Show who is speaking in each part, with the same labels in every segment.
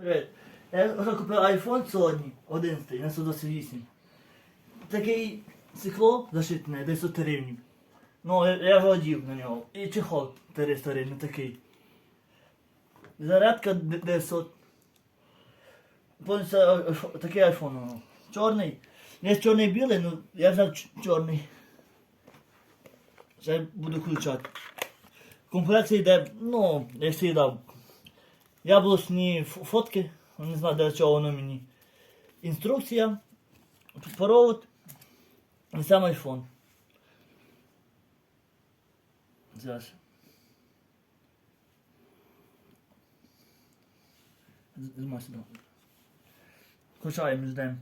Speaker 1: Привіт. Я вже купив iPhone сьогодні, 11 на 128. Такий цикло защитне, 10 гривень. Ну, я, я вже одів на нього. І чехол 300 гривень такий. Зарядка д- 900. Повністю такий iPhone. ну, Чорний. Є чорний білий, ну я взяв чорний. Зараз буду включати. В комплекті йде, ну, як завжди, яблучні фотки, не знаю для чого воно мені. Інструкція, провод і сам айфон. Зараз. З- Знімай. Включаємо, ждемо.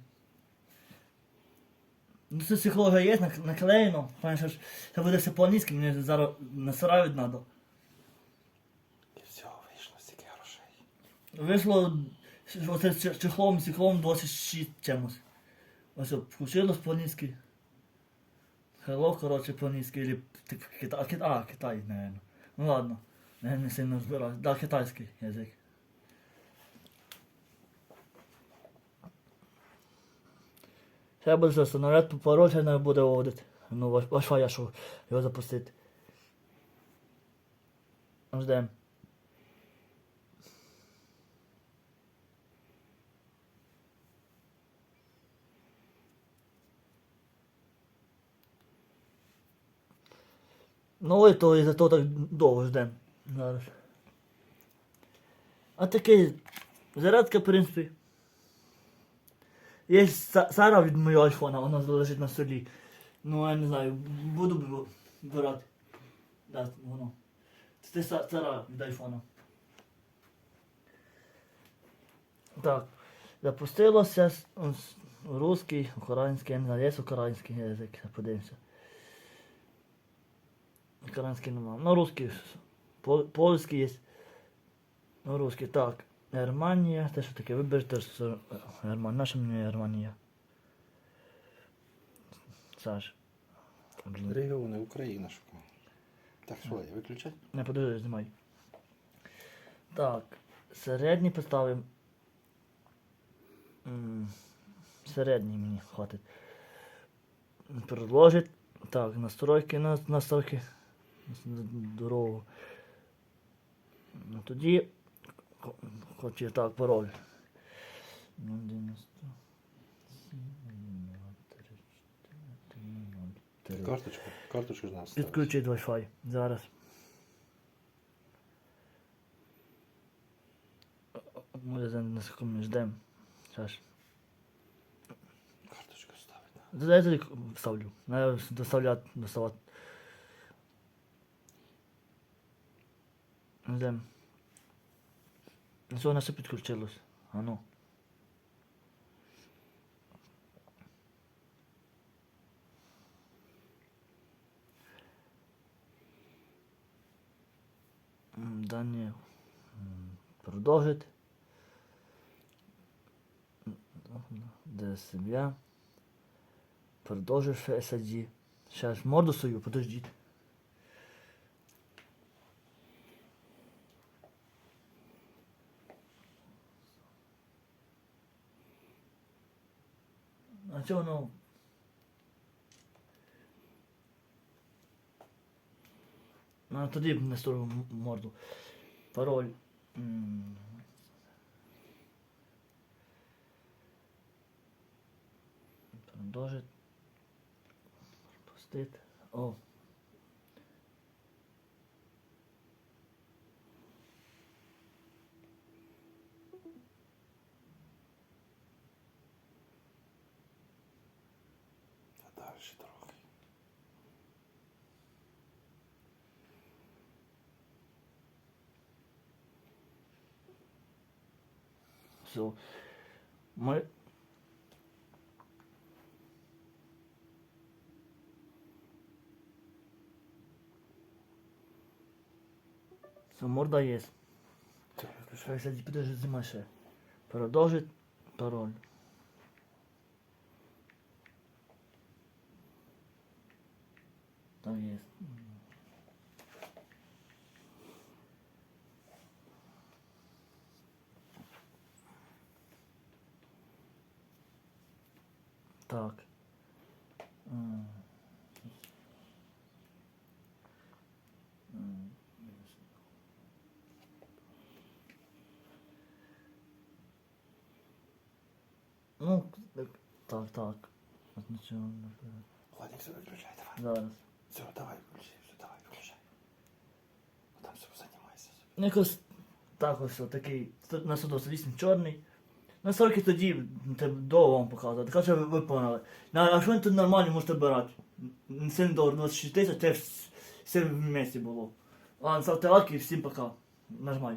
Speaker 1: Ну це психолога є, наклеєно. Що це буде все по-англійськи, мені зараз насирають треба.
Speaker 2: І все, вийшло стільки грошей.
Speaker 1: Вийшло оце чехлом, циклом 26 чимось. Ось включилось по-англійськи. Hello, коротше, по-англійськи, или Китай, а, Китай, а, Китай, наверное. Ну ладно, я не сильно розбираюсь. Да, китайський язик. Зараз встановляти пароль, ще не буде вводити. Ну, ваш- я що його запустити. Ждем. Ну і то і за то так довго ждем. Зараз. А такий зарядка, в принципі. Є Са- Сара від моєго айфона, вона лежить на столі. Ну я не знаю, буду б- брати. Да, воно. Це Са- Сара від айфона. Так. Запустилося с- с- русський, український, я не знаю, є український язик, подивимося. Український нема. Ну, русський. пол- Польський є. Ну, русський, так. Германія. Те, що таке, виберете з Германія. Наша мені Германія. Саш. Блін.
Speaker 2: Регіони, Україна шукає. Так, що, я виключать?
Speaker 1: Не подивись, знімай. Так. Середній поставимо. Середній мені хватить. Продовжить. Так, настройки, на- настройки. Дорогу. Ну тоді. хо- Хочу так, пароль. 097,
Speaker 2: Карточку, карточку з нас.
Speaker 1: Підключить Wi-Fi. Зараз. Може за на секунду ждем. Зараз.
Speaker 2: Карточку ставити.
Speaker 1: Я ставлю. Доставляти, доставати. Ждем. Все, у нас все підключилось. А ну. Дані. м, Продовжить. Де сім'я. Продовжив SSD. Сейчас морду свою, подождіть. А чого воно? Тоді не сторону морду. Пароль. Продовжить. Пропустити. О.
Speaker 2: А далі трохи.
Speaker 1: Все. Ми... Все, морда є.
Speaker 2: Все, виключай.
Speaker 1: Що, кстати, підожди, знімай ще. Продовжить там є. Так. Ну, так, так. От нічого не
Speaker 2: Ладно, все виключай, давай.
Speaker 1: Зараз.
Speaker 2: Все, давай, включай, все, давай, включай. Ну там все, занимайся.
Speaker 1: Ну, Якось так ось такий. На 128 чорний. На 40 тоді це довго вам показувати. Така що ви виконали. А що він тут нормально можете брати? Сильно довго, 26 тисяч, це все в місці було. Ладно, ставте лайк і всім пока. Нажимай.